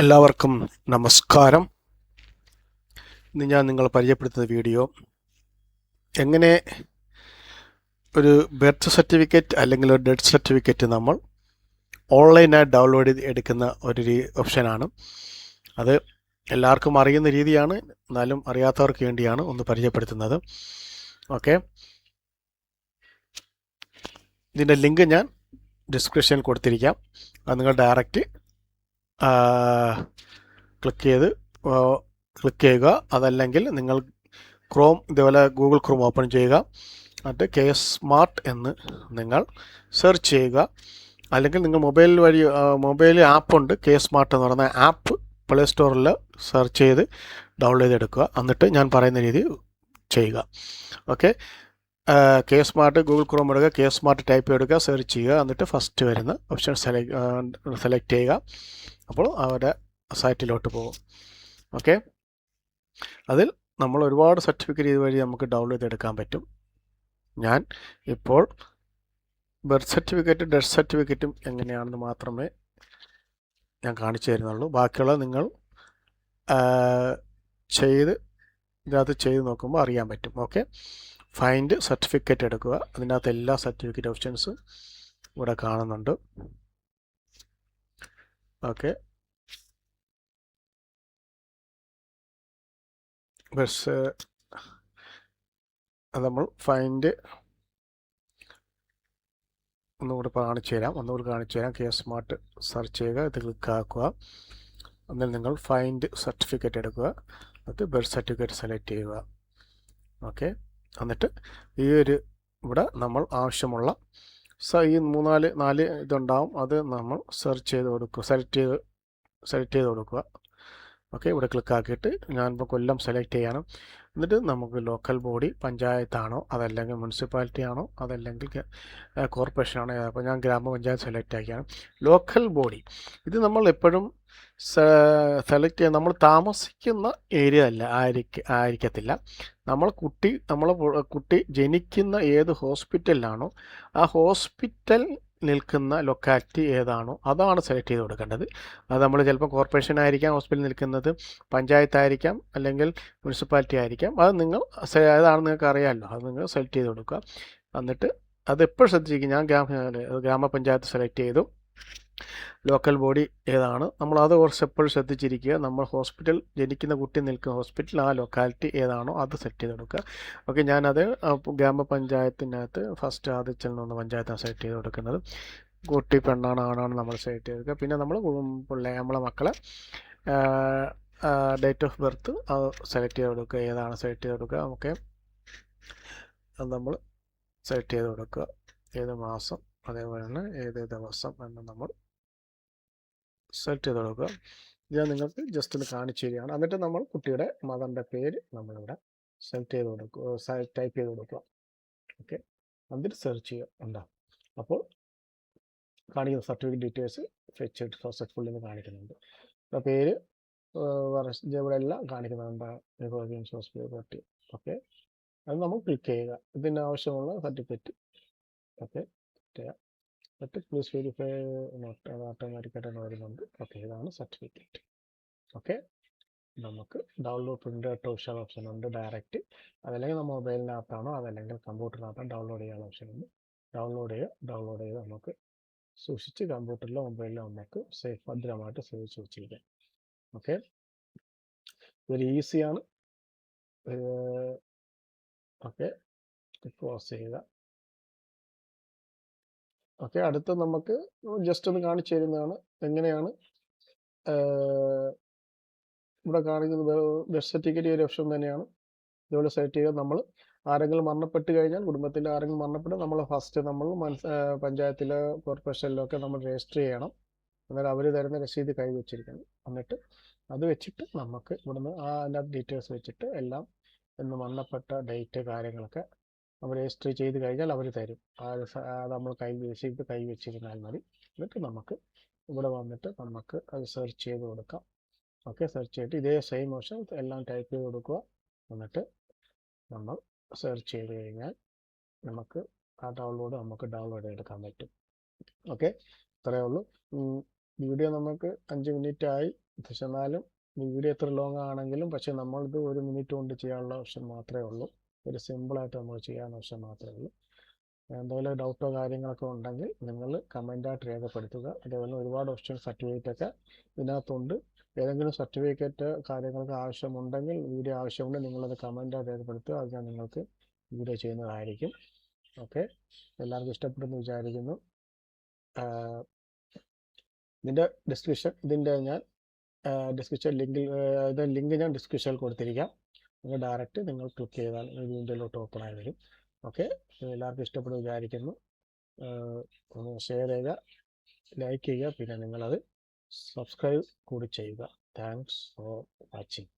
എല്ലാവർക്കും നമസ്കാരം. ഇന്ന് ഞാൻ നിങ്ങൾ പരിചയപ്പെടുത്തുന്ന വീഡിയോ എങ്ങനെ ഒരു ബർത്ത് സർട്ടിഫിക്കറ്റ് അല്ലെങ്കിൽ ഒരു ഡെത്ത് സർട്ടിഫിക്കറ്റ് നമ്മൾ ഓൺലൈനായി ഡൗൺലോഡ് ചെയ്ത് എടുക്കുന്ന ഒരു ഓപ്ഷനാണ്. അത് എല്ലാവർക്കും അറിയുന്ന രീതിയാണ് എന്നാലും അറിയാത്തവർക്ക് വേണ്ടിയാണ് ഒന്ന് പരിചയപ്പെടുത്തുന്നത്. ഓക്കെ. ഇതിന്റെ ലിങ്ക് ഞാൻ ഡിസ്ക്രിപ്ഷനിൽ കൊടുത്തിരിക്കാം. അത് നിങ്ങൾ ഡയറക്റ്റ് ക്ലിക്ക് ചെയ്ത് ക്ലിക്ക് ചെയ്യുക. അതല്ലെങ്കിൽ നിങ്ങൾ ക്രോം ഇതേപോലെ ഗൂഗിൾ ക്രോം ഓപ്പൺ ചെയ്യുക. എന്നിട്ട് കെ സ്മാർട്ട് എന്ന് നിങ്ങൾ സെർച്ച് ചെയ്യുക. അല്ലെങ്കിൽ നിങ്ങൾ മൊബൈൽ വഴി മൊബൈൽ ആപ്പുണ്ട് കെ സ്മാർട്ട് എന്ന് പറയുന്ന ആപ്പ് പ്ലേ സ്റ്റോറിൽ സെർച്ച് ചെയ്ത് ഡൗൺലോഡ് ചെയ്തെടുക്കുക. എന്നിട്ട് ഞാൻ പറയുന്ന രീതി ചെയ്യുക. Okay K smart Google Chrome എടുക്കുക. കെ സ്മാർട്ട് ടൈപ്പ് എടുക്കുക. സെർച്ച് ചെയ്യുക. എന്നിട്ട് ഫസ്റ്റ് വരുന്ന ഓപ്ഷൻ സെലക്ട് സെലക്ട് ചെയ്യുക. അപ്പോൾ അവരുടെ സൈറ്റിലോട്ട് പോകും. ഓക്കെ? അതിൽ നമ്മൾ ഒരുപാട് സർട്ടിഫിക്കറ്റ് ഇതുവഴി നമുക്ക് ഡൗൺലോഡ് ചെയ്തെടുക്കാൻ പറ്റും. ഞാൻ ഇപ്പോൾ ബർത്ത് സർട്ടിഫിക്കറ്റും ഡെത്ത് സർട്ടിഫിക്കറ്റും എങ്ങനെയാണെന്ന് മാത്രമേ ഞാൻ കാണിച്ചു തരുന്നുള്ളൂ. ബാക്കിയുള്ള നിങ്ങൾ ചെയ്ത് ഇതിനകത്ത് ചെയ്ത് നോക്കുമ്പോൾ അറിയാൻ പറ്റും. ഓക്കെ? ഫൈൻഡ് സർട്ടിഫിക്കറ്റ് എടുക്കുക. അതിനകത്ത് എല്ലാ സർട്ടിഫിക്കറ്റ് ഓപ്ഷൻസും ഇവിടെ കാണുന്നുണ്ട്. ഓക്കെ ബസ് അത് നമ്മൾ ഫൈൻഡ് ഒന്നുകൂടി കാണിച്ചു തരാം. ഒന്നുകൂടി കാണിച്ചു തരാം. കെ സ്മാർട്ട് സെർച്ച് ചെയ്യുക. ഇത് ക്ലിക്ക് ആക്കുക. എന്നിൽ നിങ്ങൾ ഫൈൻഡ് സർട്ടിഫിക്കറ്റ് എടുക്കുക. എന്നിട്ട് ബർത്ത് സർട്ടിഫിക്കറ്റ് സെലക്ട് ചെയ്യുക. ഓക്കെ എന്നിട്ട് ഈ ഒരു ഇവിടെ നമ്മൾ ആവശ്യമുള്ള ഈ മൂന്നാൽ നാല് ഇതുണ്ടാവും. അത് നമ്മൾ സെർച്ച് ചെയ്ത് കൊടുക്കുക. സെലക്ട് ചെയ്ത് സെലക്ട് ചെയ്ത് കൊടുക്കുക. ഓക്കെ ഇവിടെ ക്ലിക്കാക്കിയിട്ട് ഞാനിപ്പോൾ കൊല്ലം സെലക്ട് ചെയ്യണം. എന്നിട്ട് നമുക്ക് ലോക്കൽ ബോഡി പഞ്ചായത്താണോ അതല്ലെങ്കിൽ മുനിസിപ്പാലിറ്റി ആണോ അതല്ലെങ്കിൽ കോർപ്പറേഷൻ ആണോ അപ്പോൾ ഞാൻ ഗ്രാമപഞ്ചായത്ത് സെലക്ട് ആക്കിയാണ്. ലോക്കൽ ബോഡി ഇത് നമ്മൾ എപ്പോഴും സെലക്ട് ചെയ്യാൻ നമ്മൾ താമസിക്കുന്ന ഏരിയ അല്ല ആയിരിക്ക ആയിരിക്കത്തില്ല. നമ്മൾ കുട്ടി നമ്മൾ കുട്ടി ജനിക്കുന്ന ഏത് ഹോസ്പിറ്റലിലാണോ ആ ഹോസ്പിറ്റൽ നിൽക്കുന്ന ലൊക്കാലിറ്റി ഏതാണോ അതാണ് സെലക്ട് ചെയ്ത് കൊടുക്കേണ്ടത്. അത് നമ്മൾ ചിലപ്പോൾ കോർപ്പറേഷൻ ആയിരിക്കാം ഹോസ്പിറ്റൽ നിൽക്കുന്നത് പഞ്ചായത്ത് ആയിരിക്കാം അല്ലെങ്കിൽ മുനിസിപ്പാലിറ്റി ആയിരിക്കാം. അത് നിങ്ങൾ ഏതാണെന്ന് നിങ്ങൾക്ക് അറിയാമല്ലോ അത് നിങ്ങൾ സെലക്ട് ചെയ്ത് കൊടുക്കുക. എന്നിട്ട് അത് എപ്പോഴും ശ്രദ്ധിച്ചിരിക്കും. ഞാൻ ഗ്രാമ ഗ്രാമപഞ്ചായത്ത് സെലക്ട് ചെയ്തു. ലോക്കൽ ബോഡി ഏതാണ്? നമ്മൾ അത് കുറച്ച് എപ്പോഴും ശ്രദ്ധിച്ചിരിക്കുക. നമ്മൾ ഹോസ്പിറ്റൽ ജനിക്കുന്ന കുട്ടി നിൽക്കുന്ന ഹോസ്പിറ്റൽ ആ ലൊക്കാലിറ്റി ഏതാണോ അത് സെറ്റ് ചെയ്ത് കൊടുക്കുക ഓക്കെ ഞാനത് ഗ്രാമപഞ്ചായത്തിനകത്ത് ഫസ്റ്റ് ആദ്യം നിന്ന് പഞ്ചായത്താണ് സെറ്റ് ചെയ്ത് കൊടുക്കുന്നത് കുട്ടി പെണ്ണാണ് ആണാണ് നമ്മൾ സെറ്റ് ചെയ്തെടുക്കുക. പിന്നെ നമ്മൾ പിള്ളേ നമ്മളെ മക്കളെ ഡേറ്റ് ഓഫ് ബർത്ത് സെലക്ട് ചെയ്ത് കൊടുക്കുക ഏതാണ് സെലക്ട് ചെയ്ത് കൊടുക്കുക ഓക്കെ അത് നമ്മൾ സെലക്ട് ചെയ്ത് കൊടുക്കുക ഏത് മാസം അതേപോലെ തന്നെ ഏത് ദിവസം എന്ന് നമ്മൾ സെലക്ട് ചെയ്ത് കൊടുക്കുക. ഞാൻ നിങ്ങൾക്ക് ജസ്റ്റ് ഒന്ന് കാണിച്ചു തരികയാണ്. എന്നിട്ട് നമ്മൾ കുട്ടിയുടെ മദറിന്റെ പേര് നമ്മളിവിടെ സെലക്ട് ചെയ്ത് കൊടുക്കുക ടൈപ്പ് ചെയ്ത് കൊടുക്കുക. ഓക്കെ. എന്നിട്ട് സെർച്ച് ചെയ്യുക. അപ്പോൾ കാണിക്കുന്ന സർട്ടിഫിക്കറ്റ് ഡീറ്റെയിൽസ് ഫെച്ച് സക്സസ്ഫുൾ എന്ന് കാണിക്കുന്നുണ്ട്. അപ്പോൾ പേര് വർഷ- ഇവിടെ എല്ലാം കാണിക്കുന്നുണ്ട് ഹോസ്പിറ്റൽ ഓക്കെ. അത് നമ്മൾ ക്ലിക്ക് ചെയ്യുക. ഇതിന് ആവശ്യമുള്ള സർട്ടിഫിക്കറ്റ് ഓക്കെ. എന്നിട്ട് പ്ലീസ് വെരിഫൈ നോട്ട് ആയിട്ട് ഓട്ടോമാറ്റിക്കായിട്ട് വരുന്നുണ്ട്. ഓക്കെ ഇതാണ് സർട്ടിഫിക്കറ്റ് ഓക്കെ നമുക്ക് download print out option option ഉണ്ട് ഡയറക്റ്റ് അതല്ലെങ്കിൽ നമ്മൾ മൊബൈലിനകത്താണോ അതല്ലെങ്കിൽ കമ്പ്യൂട്ടറിനകത്താണോ ഡൗൺലോഡ് ചെയ്യാൻ ഓപ്ഷൻ ഉണ്ട്. ഡൗൺലോഡ് ചെയ്യുക ഡൗൺലോഡ് ചെയ്ത് നമുക്ക് സൂക്ഷിച്ച് കമ്പ്യൂട്ടറിലോ മൊബൈലിലോ നമുക്ക് സേഫ് ഭദ്രമായിട്ട് സൂക്ഷിച്ച് വെച്ചിരിക്കാം. ഓക്കെ ഇതൊരു ഈസിയാണ് ഓക്കെ ക്ലോസ് ചെയ്യുക. ഓക്കെ അടുത്ത നമുക്ക് ജസ്റ്റ് ഒന്ന് കാണിച്ചു തരുന്നതാണ്. എങ്ങനെയാണ്? ഇവിടെ കാണിക്കുന്നത് ബർത്ത് സർട്ടിഫിക്കറ്റ് ഒരു ഓപ്ഷൻ തന്നെയാണ്. ഇതുപോലെ സെലക്ട് ചെയ്യുക നമ്മൾ ആരെങ്കിലും മരണപ്പെട്ട് കഴിഞ്ഞാൽ കുടുംബത്തിൽ ആരെങ്കിലും മരണപ്പെട്ട് നമ്മൾ ഫസ്റ്റ് നമ്മൾ പഞ്ചായത്തിലെ കോർപ്പറേഷനിലോ ഒക്കെ നമ്മൾ രജിസ്റ്റർ ചെയ്യണം. എന്നാൽ അവർ തരുന്ന രസീത് കൈവച്ചിരിക്കണം എന്നിട്ട് അത് വെച്ചിട്ട് നമുക്ക് ഇവിടുന്ന് ആ എല്ലാ ഡീറ്റെയിൽസ് വെച്ചിട്ട് എല്ലാം ഇന്ന് മരണപ്പെട്ട ഡേറ്റ് കാര്യങ്ങളൊക്കെ നമ്മൾ രജിസ്റ്റർ ചെയ്ത് കഴിഞ്ഞാൽ അവർ തരും. നമ്മൾ കൈ രസീത് കൈ വെച്ചിരുന്നാൽ മതി. എന്നിട്ട് നമുക്ക് ഇവിടെ വന്നിട്ട് നമുക്ക് അത് സെർച്ച് ചെയ്ത് കൊടുക്കാം. ഓക്കെ സെർച്ച് ചെയ്തിട്ട് ഇതേ സെയിം ഓപ്ഷൻ എല്ലാം ടൈപ്പ് ചെയ്ത് കൊടുക്കുക. എന്നിട്ട് നമ്മൾ സെർച്ച് ചെയ്ത് കഴിഞ്ഞാൽ നമുക്ക് ആ ഡൗൺലോഡ് നമുക്ക് ഡൗൺലോഡ് ചെയ്തെടുക്കാൻ പറ്റും. ഓക്കെ ഇത്രയേ ഉള്ളൂ. വീഡിയോ നമുക്ക് അഞ്ച് മിനിറ്റ് ആയി. പക്ഷെ എന്നാലും വീഡിയോ എത്ര ലോങ് ആണെങ്കിലും പക്ഷെ നമ്മളിത് ഒരു മിനിറ്റ് കൊണ്ട് ചെയ്യാനുള്ള ഓപ്ഷൻ മാത്രമേ ഉള്ളൂ. ഒരു സിമ്പിളായിട്ട് നമുക്ക് ചെയ്യാമെന്ന വശം മാത്രമേ ഉള്ളൂ. എന്തെങ്കിലും ഡൗട്ടോ കാര്യങ്ങളൊക്കെ ഉണ്ടെങ്കിൽ നിങ്ങൾ കമന്റായിട്ട് രേഖപ്പെടുത്തുക. അതേപോലെ ഒരുപാട് ഓപ്ഷൻ സർട്ടിഫിക്കറ്റൊക്കെ ഇതിനകത്തുണ്ട്. ഏതെങ്കിലും സർട്ടിഫിക്കറ്റ് കാര്യങ്ങൾക്ക് ആവശ്യമുണ്ടെങ്കിൽ വീഡിയോ ആവശ്യമുണ്ടെങ്കിൽ നിങ്ങളത് കമന്റായിട്ട് രേഖപ്പെടുത്തുക. അത് ഞാൻ നിങ്ങൾക്ക് വീഡിയോ ചെയ്യുന്നതായിരിക്കും. ഓക്കെ എല്ലാവർക്കും ഇഷ്ടപ്പെടുന്നു വിചാരിക്കുന്നു. ഇതിന്റെ ഡിസ്ക്രിപ്ഷൻ ഇതിന്റെ ഞാൻ ഡിസ്ക്രിപ്ഷൻ ലിങ്കിൽ ഇത് ലിങ്ക് ഞാൻ ഡിസ്ക്രിപ്ഷനിൽ കൊടുത്തിരിക്കാം. നിങ്ങൾ ഡയറക്റ്റ് നിങ്ങൾ ക്ലിക്ക് ചെയ്താൽ വിൻഡോയിലോട്ട് ഓപ്പൺ ആയി വരും. ഓക്കെ എല്ലാവർക്കും ഇഷ്ടപ്പെടും വിചാരിക്കുന്നു. ഷെയർ ചെയ്യുക ലൈക്ക് ചെയ്യുക പിന്നെ നിങ്ങളത് സബ്സ്ക്രൈബ് കൂടി ചെയ്യുക. Thanks for watching